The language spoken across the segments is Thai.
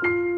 เ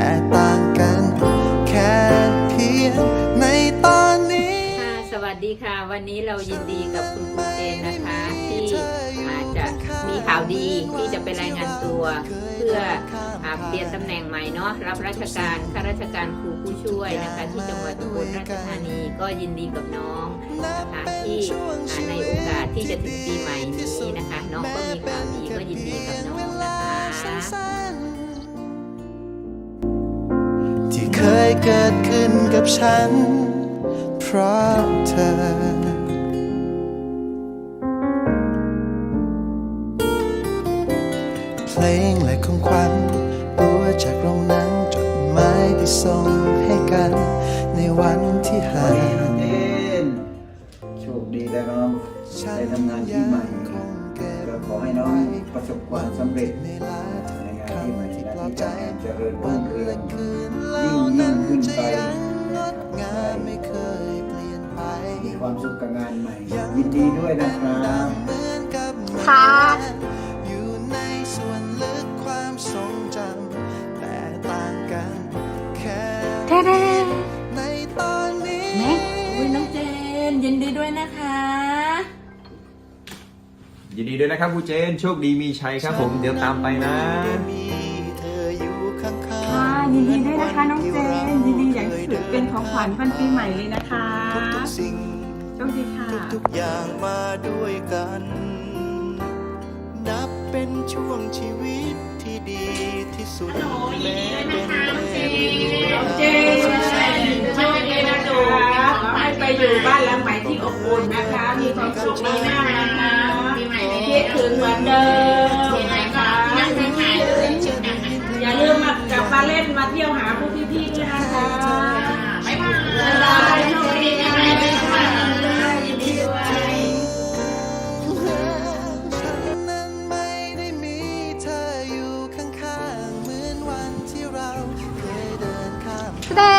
แต่ต่างกัน แค่เพียงในตอนนี้ ค่ะสวัสดีค่ะ วันนี้เรายินดีกับคุณครูเจนนะคะ ที่อาจจะมีข่าวดีที่จะไปรายงานตัว เพื่ออาเปลี่ยนตำแหน่งใหม่เนาะรับราชการข้าราชการครูผู้ช่วยนะคะ ที่จังหวัดอุบลราชธานีก็ยินดีกับน้องนะคะที่ในโอกาสที่จะถึงปีใหม่นี้นะคะ น้องก็มีข่าวดีก็ยินดีกับน้องนะคะ ยเกิดขึ้นกับฉัน เพราะเธอเพลงและของขวัญตัวจากโรงหนังจดหมายที่ส่งให้กัน ในวันที่ห่างเจนโชคดีแล้วน้องได้ทำงานที่ใหม่ก็ขอให้น้องประสบความสำเร็จใน งานที่ใหม่และที่จะเจริญรุ่งเรืองยิ่งยิ่งขึ้นไปนะครับได้เคยเปลี่ยนไปมีความสุขกับงานใหม่ ยินดีด้วยนะครับเหมือนกับเมื่อค่ะวานอยู่ในส่วนลึกความทรงจำแต่ต่างกันแค่เท่ในตอนนี้แม็กอุ้ยน้องเจนยินดีด้วยนะคะ ยินดีด้วยนะครับครูเจน โชคดีมีชัยครับผม เดี๋ยวตามไปนะมีเธออยู่ข้างๆค่ะยินดีด้วยนะคะน้องเจน ยินดีอย่างสุดเป็นของขวัญวันปีใหม่เลยนะคะทุกๆสิ่งโชคดีค่ะทุกอย่างมาด้วยกัน นับเป็นช่วงชีวิตที่ดีที่สุดแม้เป็นแค่เวลาเจนโชคดีนะคะขอให้ไปอยู่บ้านหลังใหม่ที่อบอุ่นนะคะ มีความสุขมากๆนะคะคิด ถึงเหมือนเดิมนะคะอย่าลืมมากลับมาเล่นมาเที่ยวหาพวกพี่ๆด้วยนะคะบ๊ายบายบ๊ายบายโชคดีนะคะยินดีด้วยฉันนั้นไม่ได้มีเธออยู่ข้างๆเหมือนวันที่เราเคยเดินข้ามเต้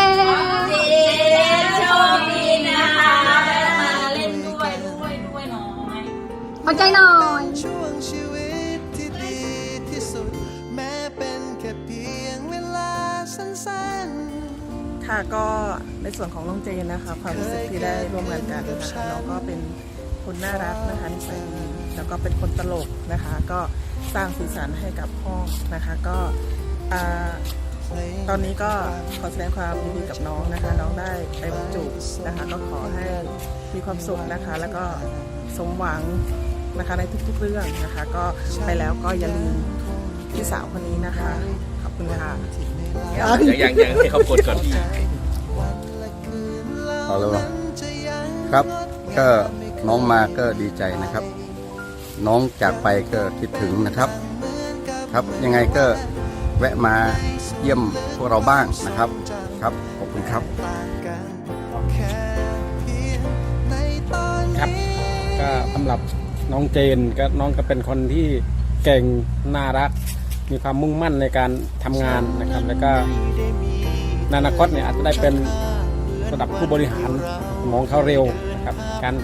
โชคดีนะคะได้มาเล่นด้วยด้วยด้วยน้อยขอใจหน่อย ก็ในส่วนของน้องเจนนะคะความรู้สึกที่ได้ร่วมงานกันนะคะน้องก็เป็นคนน่ารักนะคะนิสัยดีแล้วก็เป็นคนตลกนะคะ ก็สร้างสีสันให้กับห้องนะคะก็ตอนนี้ก็ขอแสดงความยินดีกับน้องนะคะ น้องได้ไปบรรจุนะคะ ก็ขอให้มีความสุขนะคะ แล้วก็สมหวังนะคะในทุกๆเรื่องนะคะ ก็ไปแล้วก็อย่าลืม พี่สาวคนนี้นะคะ ขอบคุณค่ะยังยังยังให้เขากดก่อนเอาเลยวะครับ ก็น้องมาก็ดีใจนะครับ น้องจากไปก็คิดถึงนะครับ ครับยังไงก็แวะมาเยี่ยมพวกเราบ้างนะครับครับขอบคุณครับครับก็สำหรับน้องเจนก็น้องก็เป็นคนที่เก่งน่ารัก มีความมุ่งมั่นในการทำงานนะครับ แล้วก็ในอนาคตเนี่ยอาจจะได้เป็นระดับผู้บริหารมองเขาเร็วนะครับ การ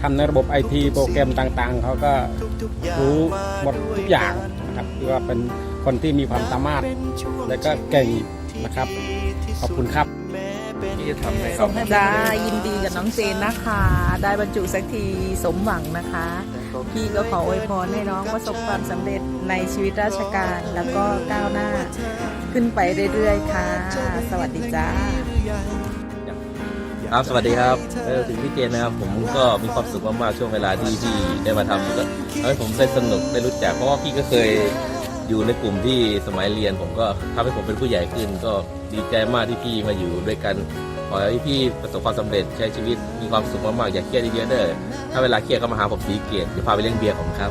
ทำในระบบไอทีโปรแกรมต่างๆ เขาก็รู้หมดทุกอย่างนะครับคือว่าเป็นคนที่มีความสามารถ และก็เก่งนะครับ ขอบคุณครับที่จะทำให้ส่งให้ได้ยินดีกับน้องเจนนะคะ ได้บรรจุสักทีสมหวังนะคะ พี่ก็ขออวยพรให้น้องประสบความสำเร็จ ในชีวิตราชการแล้วก็ก้าวหน้าขึ้นไปเรื่อยๆ ค่ะ สวัสดีจ้าครับสวัสดีครับเออถึงพี่เจนนะครับผมก็มีความสุขมากๆช่วงเวลาที่พี่ได้มาทำก็ทำให้ผมได้สนุกได้รู้จักเพราะว่าพี่ก็เคยอยู่ในกลุ่มที่สมัยเรียนผมก็ทำให้ผมเป็นผู้ใหญ่ขึ้น ก็ดีใจมากที่พี่มาอยู่ด้วยกันขอให้พี่ประสบความสำเร็จใช้ชีวิตมีความสุขมากๆอย่าเครียดเยอะๆเด้อถ้าเวลาเครียดก็มาหาผมสีเกตเดี๋ยวพาไปเลี้ยงเบียร์ผมครับ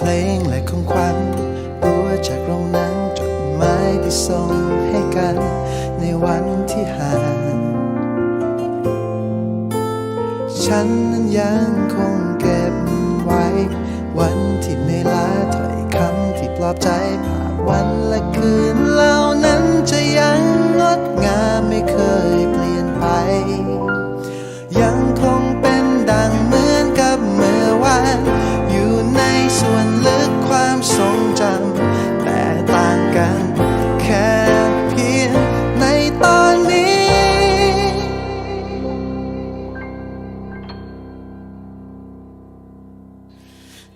เพลงและของขวัญตัวจากโรงหนังจดหมายที่ส่งให้กัน ในวันที่ห่างฉันนั้นยังคงเก็บไว้ วันที่ไม่ลาถ้อยคำที่ปลอบใจผ่านวันและคืนเหล่านั้น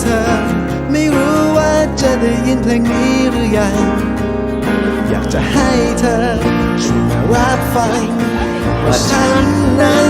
เธอ ไม่รู้ว่าจะได้ยินเพลงนี้หรือยัง อยากจะให้เธอช่วยมารับฟังว่าฉันนั้น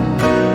น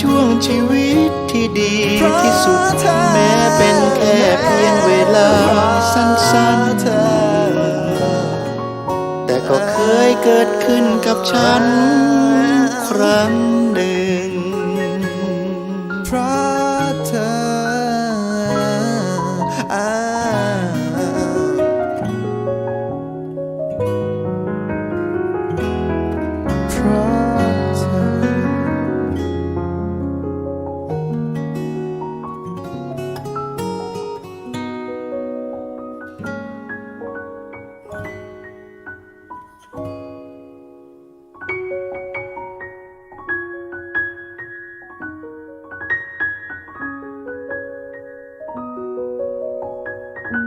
ช่วงชีวิตที่ดีที่สุดแม้เป็นแค่เพียงเวลาสั้นๆ แต่ก็เคยเกิดขึ้นกับฉันครั้งหนึ่ง